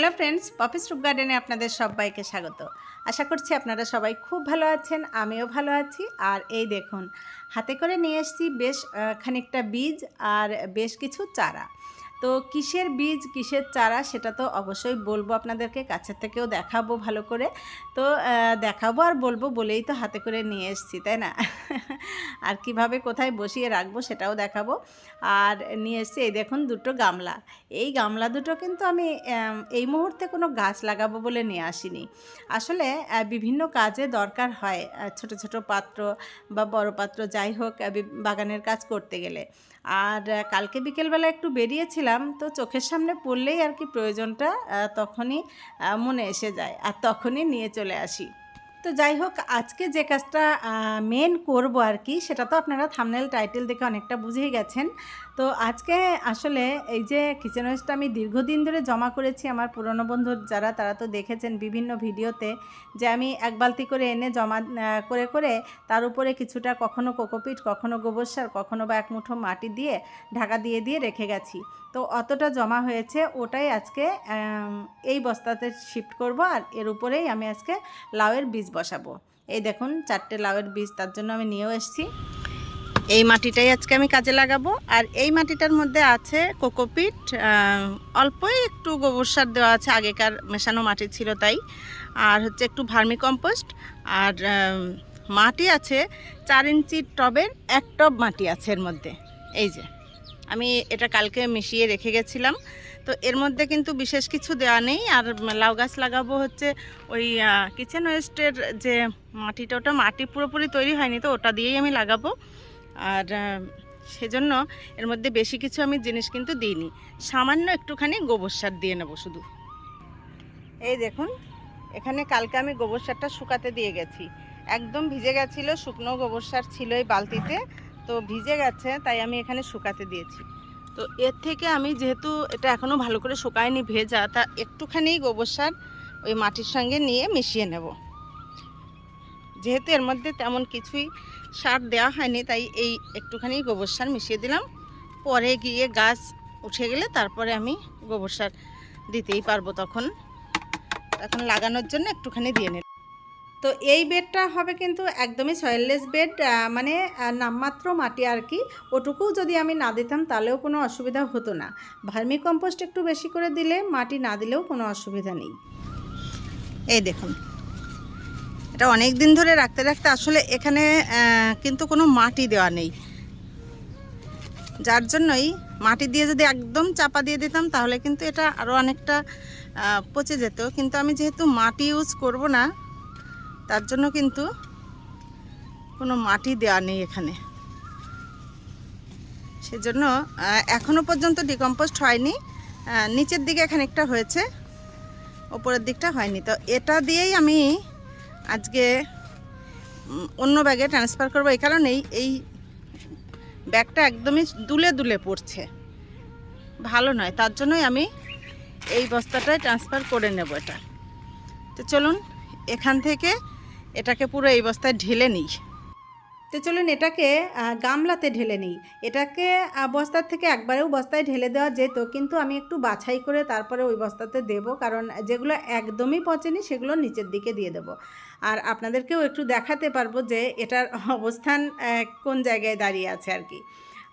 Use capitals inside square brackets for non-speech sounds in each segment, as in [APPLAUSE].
Hello friends poppy রুপ গার্ডেনে আপনাদের সবাইকে স্বাগত। আশা করছি আপনারা সবাই খুব ভালো আছেন, আমিও ভালো আছি। আর এই দেখুন, হাতে করে নিয়ে এসেছি বেশ খানিকটা বীজ আর বেশ কিছু চারা। তো কিসের বীজ, কিসের চারা সেটা তো অবশ্যই বলব আপনাদেরকে, কাছের থেকেও দেখাবো ভালো করে। তো দেখাবো আর বলব বলেই তো হাতে করে নিয়ে এসেছি, তাই না? [LAUGHS] আর কীভাবে কোথায় বসিয়ে রাখব সেটাও দেখাবো। আর নিয়ে এসেছি এই দেখুন দুটো গামলা। এই গামলা দুটো কিন্তু আমি এই মুহূর্তে কোনো গাছ লাগাবো বলে নিয়ে আসিনি। আসলে বিভিন্ন কাজে দরকার হয় ছোট ছোট পাত্র বা বড় পাত্র যাই হোক বাগানের কাজ করতে গেলে। আর কালকে বিকেলবেলা একটু বেরিয়েছিলাম, তো চোখের সামনে পড়লেই আর কি প্রয়োজনটা তখনই মনে এসে যায়। আর তখনই নিয়ে চলে আসি। তো যাই হোক, আজকে যে কাজটা মেন করব আর কি সেটা তো আপনারা থামনেল টাইটেল দেখে অনেকটা বুঝেই গেছেন। তো আজকে আসলে এই যে কিচেন ওয়েস্টটা আমি দীর্ঘদিন ধরে জমা করেছি আমার পুরনো বন্ধু যারা, তারা তো দেখেছেন বিভিন্ন ভিডিওতে যে আমি এক বালতি করে এনে জমা করে করে তার উপরে কিছুটা কখনো কোকোপিট, কখনো গোবর সার, কখনো বা এক মুঠো মাটি দিয়ে ঢাকা দিয়ে দিয়ে রেখে গেছি। তো অতটা জমা হয়েছে, ওটাই আজকে এই বস্তাতে শিফট করব আর এর উপরেই আমি আজকে লাউয়ের বীজ বসাবো। এই দেখুন, চারটে লাউয়ের বীজ, তার জন্য আমি নিয়েও এসেছি। এই মাটিটাই আজকে আমি কাজে লাগাবো। আর এই মাটিটার মধ্যে আছে কোকোপিট অল্পই একটু গোবর সার দেওয়া আছে, আগেকার মেশানো মাটি ছিল তাই। আর হচ্ছে একটু ভার্মি কম্পোস্ট। আর মাটি আছে চার ইঞ্চি টবের, এক টব মাটি আছে এর মধ্যে। এই যে। আমি এটা কালকে মিশিয়ে রেখে গেছিলাম। তো এর মধ্যে কিন্তু বিশেষ কিছু দেওয়া নেই। আর লাউ গাছ লাগাবো হচ্ছে ওই কিচেন ওয়েস্টের যে মাটিটা, ওটা মাটি পুরোপুরি তৈরি হয়নি তো, ওটা দিয়েই আমি লাগাবো। আর সেজন্য এর মধ্যে বেশি কিছু আমি জিনিস কিন্তু দিইনি। সামান্য একটুখানি গোবর সার দিয়ে নেব শুধু। এই দেখুন, এখানে কালকে আমি গোবর সারটা শুকাতে দিয়ে গেছি। একদম ভিজে গেছিল, শুকনো গোবর সার ছিল এই বালতিতে। তো ভিজে গেছে, তাই আমি এখানে শুকাতে দিয়েছি। তো এর থেকে আমি যেহেতু এটা এখনও ভালো করে শুকায়নি ভেজা, তা একটুখানি গোবর সার ওই মাটির সঙ্গে নিয়ে মিশিয়ে নেব। যেহেতু এর মধ্যে তেমন কিছুই সার দেওয়া হয়নি, তাই এই একটুখানি গোবর সার মিশিয়ে দিলাম। পরে গিয়ে গাছ উঠে গেলে তারপরে আমি গোবর সার দিতেই পারব তখন। এখন লাগানোর জন্য একটুখানি দিয়ে নিলাম। তো এই বেডটা হবে কিন্তু একদমই সয়েললেস বেড মানে নামমাত্র মাটি আর কি। ওটুকুও যদি আমি না দিতাম তাহলেও কোনো অসুবিধা হতো না। ভার্মি কম্পোস্ট একটু বেশি করে দিলে মাটি না দিলেও কোনো অসুবিধা নেই। এই দেখুন। এটা অনেক দিন ধরে রাখতে রাখতে আসলে এখানে কিন্তু কোনো মাটি দেওয়া নেই। যার জন্যই মাটি দিয়ে যদি একদম চাপা দিয়ে দিতাম তাহলে কিন্তু এটা আরও অনেকটা পচে যেত। কিন্তু আমি যেহেতু মাটি ইউজ করব না তার জন্য কিন্তু কোনো মাটি দেওয়া নেই এখানে। সেজন্য আহ, এখনও পর্যন্ত ডিকম্পোস্ট হয়নি। নিচের দিকে খানিকটা হয়েছে ওপরের দিকটা হয়নি। তো এটা দিয়েই আমি আজকে অন্য ব্যাগে ট্রান্সফার করব। এই কারণেই এই ব্যাগটা একদমই দুলে দুলে পড়ছে। ভালো নয় তার জন্যই আমি এই বস্তাটায় ট্রান্সফার করে নেব এটা। তো চলুন এখান থেকে এটাকে পুরো এই বস্তায় ঢেলে নিই। তো চলুন এটাকে গামলাতে ঢেলে নিই। এটাকে বস্তার থেকে একবারেও বস্তায় ঢেলে দেওয়া যেত, কিন্তু আমি একটু বাছাই করে তারপরে ওই বস্তাতে দেব, কারণ যেগুলো একদমই পচেনি সেগুলো নিচের দিকে দিয়ে দেব। আর আপনাদেরকেও একটু দেখাতে পারব যে এটার অবস্থান কোন জায়গায় দাঁড়িয়ে আছে আর কি।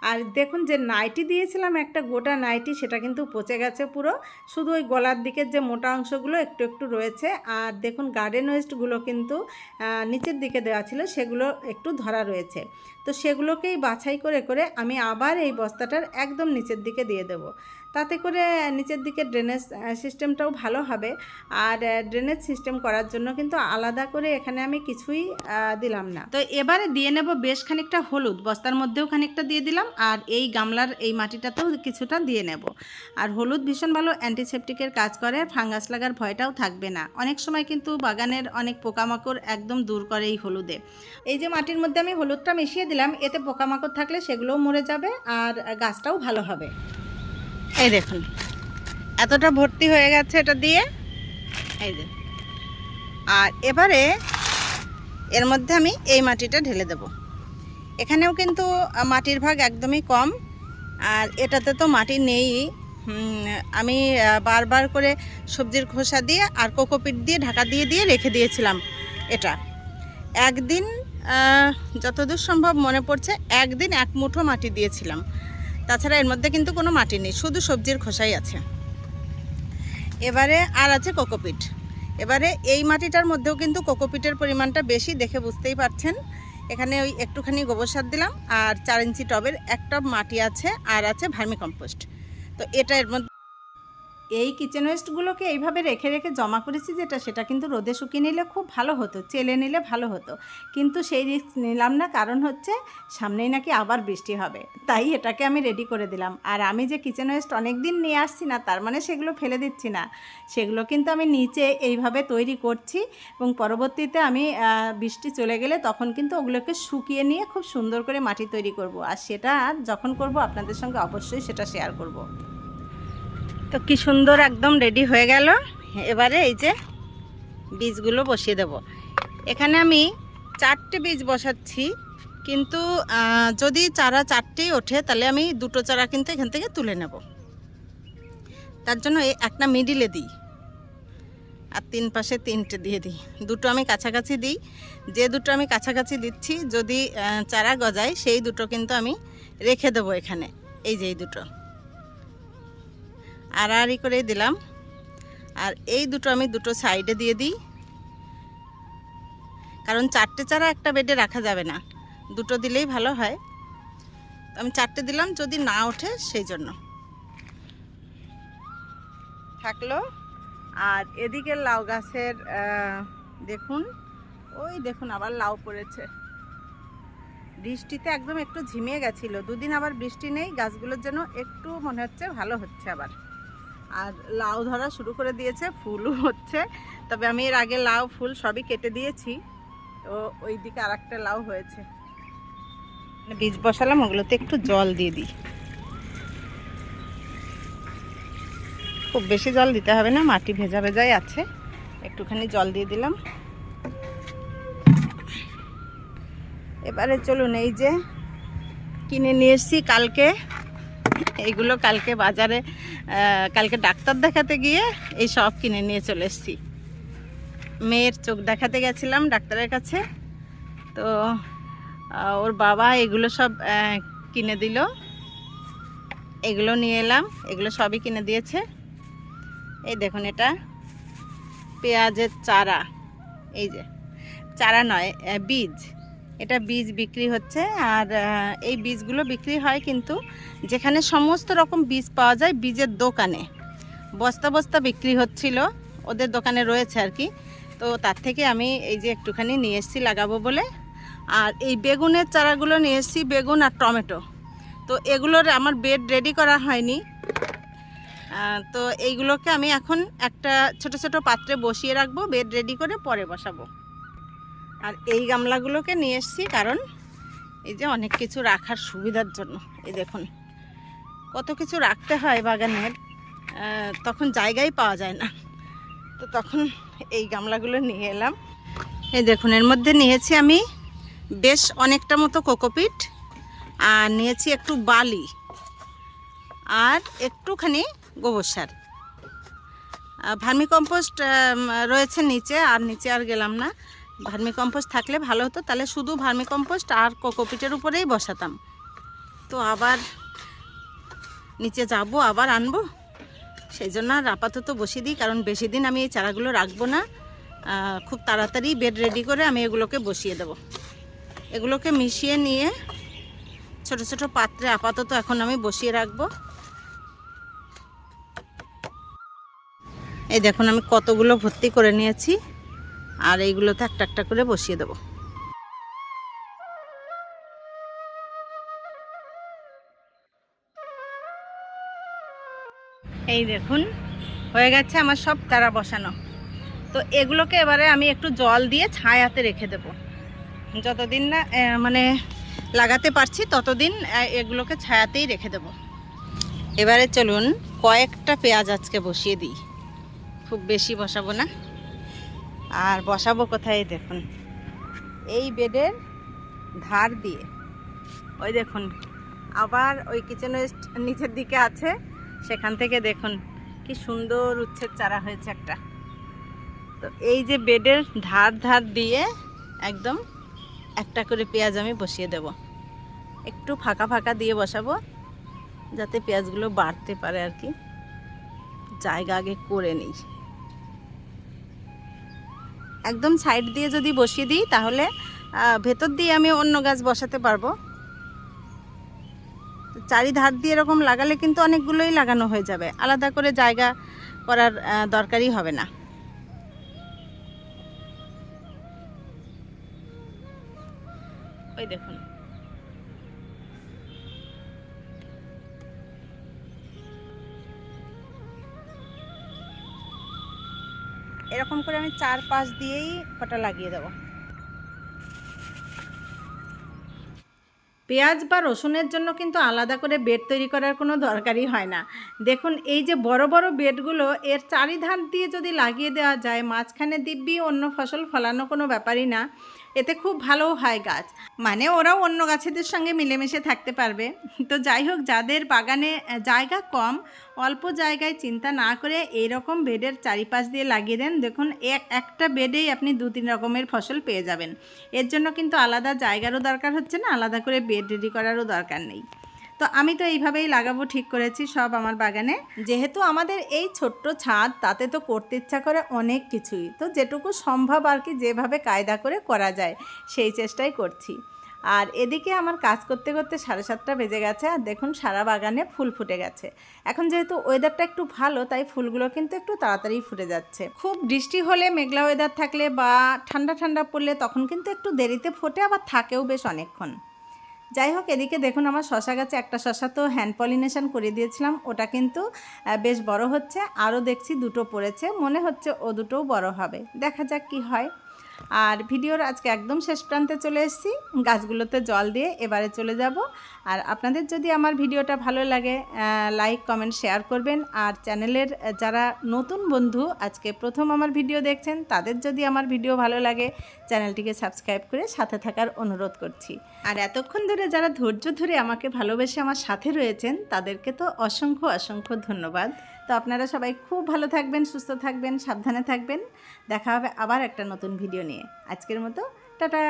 আর দেখুন যে নাইটি দিয়েছিলাম একটা, গোটা নাইটি, সেটা কিন্তু পচে গেছে পুরো। শুধু ওই গলার দিকের যে মোটা অংশগুলো একটু একটু রয়েছে। আর দেখুন গার্ডেন ওয়েস্টগুলো কিন্তু নিচের দিকে দেওয়া ছিল, সেগুলো একটু ধরা রয়েছে। তো সেগুলোকেই বাছাই করে করে আমি আবার এই বস্তাটার একদম নিচের দিকে দিয়ে দেব। তাতে করে নিচের দিকে ড্রেনেজ সিস্টেমটাও ভালো হবে। আর ড্রেনেজ সিস্টেম করার জন্য কিন্তু আলাদা করে এখানে আমি কিছুই দিলাম না। তো এবারে দিয়ে নেব বেশ খানিকটা হলুদ। বস্তার মধ্যেও খানিকটা দিয়ে দিলাম। আর এই গামলার, এই মাটিটাতেও কিছুটা দিয়ে নেব। আর হলুদ ভীষণ ভালো অ্যান্টিসেপটিকের কাজ করে। ফাঙ্গাস লাগার ভয়টাও থাকবে না। অনেক সময় কিন্তু বাগানের অনেক পোকামাকড় একদম দূর করে এই হলুদে। এই যে মাটির মধ্যে আমি হলুদটা মিশিয়ে এতে পোকামাকড় থাকলে সেগুলোও মরে যাবে আর গাছটাও ভালো হবে। এই দেখুন, এতটা ভর্তি হয়ে গেছে এটা দিয়ে। এই যে, আর এবারে এর মধ্যে আমি এই মাটিটা ঢেলে দেব। এখানেও কিন্তু মাটির ভাগ একদমই কম, আর এটাতে তো মাটি নেই। আমি বারবার করে সবজির খোসা দিয়ে আর কোকোপিট দিয়ে ঢাকা দিয়ে দিয়ে রেখে দিয়েছিলাম এটা। একদিন যতদূর সম্ভব মনে পড়ছে, একদিন এক মুঠো মাটি দিয়েছিলাম। তাছাড়া এর মধ্যে কিন্তু কোনো মাটি নেই, শুধু সবজির খোসাই আছে। এবারে আর আছে কোকোপিট। এবারে এই মাটিটার মধ্যেও কিন্তু কোকোপিটের পরিমাণটা বেশি, দেখে বুঝতেই পারছেন। এখানে ওই একটুখানি গোবর সার দিলাম, আর চার ইঞ্চি টবের এক টব মাটি আছে, আর আছে ভার্মি কম্পোস্ট তো এটা এর মধ্যে এই কিচেন ওয়েস্টগুলোকে এইভাবে রেখে রেখে জমা করেছি যেটা, সেটা কিন্তু রোদে শুকিয়ে নিলে খুব ভালো হতো, চেলে নিলে ভালো হতো। কিন্তু সেই রিস্ক নিলাম না, কারণ হচ্ছে সামনেই নাকি আবার বৃষ্টি হবে। তাই এটাকে আমি রেডি করে দিলাম। আর আমি যে কিচেন ওয়েস্ট অনেক দিন নিয়ে আসছি না, তার মানে সেগুলো ফেলে দিচ্ছি না। সেগুলো কিন্তু আমি নিচে এইভাবে তৈরি করছি এবং পরবর্তীতে আমি বৃষ্টি চলে গেলে তখন কিন্তু ওগুলোকে শুকিয়ে নিয়ে খুব সুন্দর করে মাটি তৈরি করব। আর সেটা যখন করব আপনাদের সঙ্গে অবশ্যই সেটা শেয়ার করব। তো কি সুন্দর একদম রেডি হয়ে গেল। এবারে এই যে বীজগুলো বসিয়ে দেব। এখানে আমি চারটে বীজ বসাচ্ছি, কিন্তু যদি চারা চারটেই ওঠে, তাহলে আমি দুটো চারা কিন্তু এখান থেকে তুলে নেব। তার জন্য এই একটা মিডিলে দিই আর তিন পাশে তিনটে দিয়ে দিই। দুটো আমি কাছাকাছি দিই। যে দুটো আমি কাছাকাছি দিচ্ছি, যদি চারা গজায়, সেই দুটো কিন্তু আমি রেখে দেবো এখানে। এই যে এই দুটো। আড়াআড়ি করে দিলাম। আর এই দুটো আমি দুটো সাইডে দিয়ে দিই। কারণ চারটে চারা একটা বেডে রাখা যাবে না। দুটো দিলেই ভালো হয়। আমি চারটে দিলাম, যদি না ওঠে সেই জন্য। থাকল। আর এদিকে লাউ গাছের দেখুন, ওই দেখুন আবার লাউ পড়েছে। বৃষ্টিতে একদম একটু ঝিমিয়ে গেছিল। দুদিন আবার বৃষ্টি নেই, গাছগুলোর জন্য একটু মনে হচ্ছে ভালো হচ্ছে আবার। আর লাউ ধরা শুরু করে দিয়েছে ফুলও হচ্ছে। তবে আমি এর আগে লাউ, ফুল সবই কেটে দিয়েছি। তো ওই দিকে আর একটা লাউ হয়েছে। মানে বীজ বসালাম, ওগুলোতে একটু জল দিয়ে দিই। খুব বেশি জল দিতে হবে না, মাটি ভেজা ভেজাই আছে। একটুখানি জল দিয়ে দিলাম। এবারে চলুন এই যে কিনে নিয়ে এসছি কালকে। এইগুলো কালকে বাজারে কালকে ডাক্তার দেখাতে গিয়ে এই সব কিনে নিয়ে চলে এসেছি। মেয়ের চোখ দেখাতে গেছিলাম ডাক্তারের কাছে। তো ওর বাবা এগুলো সব কিনে দিল। এগুলো নিয়ে এলাম, এগুলো সবই কিনে দিয়েছে। এই দেখুন এটা, পেঁয়াজের চারা। এই যে, চারা নয় বীজ। এটা বীজ বিক্রি হচ্ছে আর এই বীজগুলো বিক্রি হয় কিন্তু যেখানে সমস্ত রকম বীজ পাওয়া যায় বীজের দোকানে। বস্তা বস্তা বিক্রি হচ্ছিল, ওদের দোকানে রয়েছে আর কি। তো তার থেকে আমি এই যে একটুখানি নিয়ে এসেছি লাগাবো বলে। আর এই বেগুনের চারাগুলো নিয়ে এসেছি, বেগুন আর টমেটো। তো এগুলোর আমার বেড রেডি করা হয়নি। তো এইগুলোকে আমি এখন একটা ছোট ছোট পাত্রে বসিয়ে রাখব, বেড রেডি করে পরে বসাবো। আর এই গামলাগুলোকে নিয়ে এসেছি কারণ এই যে অনেক কিছু রাখার সুবিধার জন্য। এই দেখুন, কত কিছু রাখতে হয় বাগানের তখন জায়গাই পাওয়া যায় না। তো তখন এই গামলাগুলো নিয়ে এলাম। এই দেখুন, এর মধ্যে নিয়েছি আমি বেশ অনেকটা মতো কোকোপিট আর নিয়েছি একটু বালি আর একটুখানি গোবর সার। ভার্মি কম্পোস্ট রয়েছে নিচে, আর নিচে আর গেলাম না। ভার্মি কম্পোস্ট থাকলে ভালো হতো, তাহলে শুধু ভার্মি কম্পোস্ট আর কোকোপিটের উপরেই বসাতাম। তো আবার নিচে যাব, আবার আনব। সেই জন্য আর আপাতত বসিয়ে দিই, কারণ বেশি দিন আমি এই চারাগুলো রাখব না। খুব তাড়াতাড়ি বেড রেডি করে আমি এগুলোকে বসিয়ে দেব। এগুলোকে মিশিয়ে নিয়ে ছোট ছোট পাত্রে আপাতত এখন আমি বসিয়ে রাখব। এই দেখুন, আমি কতগুলো ভর্তি করে নিয়েছি। আর এইগুলোতে একটা একটা করে বসিয়ে দেবো। এই দেখুন, হয়ে গেছে আমার সব তারা বসানো। তো এগুলোকে এবারে আমি একটু জল দিয়ে ছায়াতে রেখে দেব। যতদিন না মানে লাগাতে পারছি, ততদিন এগুলোকে ছায়াতেই রেখে দেব। এবারে চলুন, কয়েকটা পেঁয়াজ আজকে বসিয়ে দিই। খুব বেশি বসাবো না। আর বসাবো কোথায় দেখুন। এই বেডের ধার দিয়ে। ওই দেখুন, আবার ওই কিচেন ওয়েস্ট নিচের দিকে আছে। সেখান থেকে দেখুন, কি সুন্দর উচ্ছের চারা হয়েছে একটা। তো এই যে বেডের ধার ধার দিয়ে একদম একটা করে পেঁয়াজ আমি বসিয়ে দেব। একটু ফাঁকা ফাঁকা দিয়ে বসাবো, যাতে পেঁয়াজগুলো বাড়তে পারে আর কি। জায়গা আগে করে নিই। একদম সাইড দিয়ে যদি বসিয়ে দিই, তাহলে ভেতর দিয়ে আমি অন্য গাছ বসাতে পারব। চারিধার দিয়ে এরকম লাগালে কিন্তু অনেকগুলোই লাগানো হয়ে যাবে। আলাদা করে জায়গা করার দরকারই হবে না। এরকম করে আমি চার পাশ দিয়েই কটা লাগিয়ে দেব। পেঁয়াজ বা রসুনের জন্য কিন্তু আলাদা করে বেড তৈরি করার কোনো দরকারই হয় না। দেখুন, এই যে বড় বড় বেডগুলো, এর চারিধার দিয়ে যদি লাগিয়ে দেওয়া যায়, মাঝখানে দিব্যি অন্য ফসল ফলানো কোনো ব্যাপারই না। এতে খুব ভালো হয় গাছ। মানে ওরাও অন্য গাছেদের সঙ্গে মিলেমিশে থাকতে পারবে। তো যাই হোক, যাদের বাগানে জায়গা কম, অল্প জায়গায় চিন্তা না করে এই রকম বেডের চারিপাশ দিয়ে লাগিয়ে দেন, দেখুন এক একটা বেডেই আপনি দু তিন রকমের ফসল পেয়ে যাবেন। এর জন্য কিন্তু আলাদা জায়গারও দরকার হচ্ছে না, আলাদা করে বেড রেডি করারও দরকার নেই। তো আমি তো এইভাবেই লাগাবো, ঠিক করেছি সব আমার বাগানে। যেহেতু আমাদের এই ছোট্ট ছাদ, তাতে তো করতে ইচ্ছা করে অনেক কিছুই। তো যেটুকু সম্ভব আর কি যেভাবে কায়দা করে করা যায়, সেই চেষ্টাই করছি। আর এদিকে আমার কাজ করতে করতে সাড়ে সাতটা বেজে গেছে আর দেখুন সারা বাগানে ফুল ফুটে গেছে। এখন যেহেতু ওয়েদারটা একটু ভালো, তাই ফুলগুলো কিন্তু একটু তাড়াতাড়ি ফুটে যাচ্ছে। খুব বৃষ্টি হলে মেঘলা ওয়েদার থাকলে বা ঠান্ডা ঠান্ডা পড়লে তখন কিন্তু একটু দেরিতে ফোটে, আবার থাকেও বেশ অনেকক্ষণ। যাই হোক, এদিকে দেখুন আমার শশা গাছে একটা শশা তো হ্যান্ড পলিনেশন করে দিয়েছিলাম। ওটা কিন্তু বেশ বড় হচ্ছে। আরও দেখছি দুটো পড়েছে। মনে হচ্ছে ও দুটোও বড় হবে। দেখা যাক কি হয়। আর ভিডিওর আজকে একদম শেষ প্রান্তে চলে এসেছি। গাছগুলোতে জল দিয়ে এবারে চলে যাব। আর আপনাদের যদি আমার ভিডিওটা ভালো লাগে লাইক কমেন্ট শেয়ার করবেন। আর চ্যানেলের যারা নতুন বন্ধু, আজকে প্রথম আমার ভিডিও দেখছেন, তাদের যদি আমার ভিডিও ভালো লাগে, চ্যানেলটিকে সাবস্ক্রাইব করে সাথে থাকার অনুরোধ করছি। আর এতক্ষণ ধরে যারা ধৈর্য ধরে আমাকে ভালোবেসে আমার সাথে রয়েছেন, তাদেরকে তো অসংখ্য অসংখ্য ধন্যবাদ। তো আপনারা সবাই খুব ভালো থাকবেন, সুস্থ থাকবেন, সাবধানে থাকবেন। দেখা হবে আবার একটা নতুন ভিডিও নিয়ে। আজকের মতো, টাটা!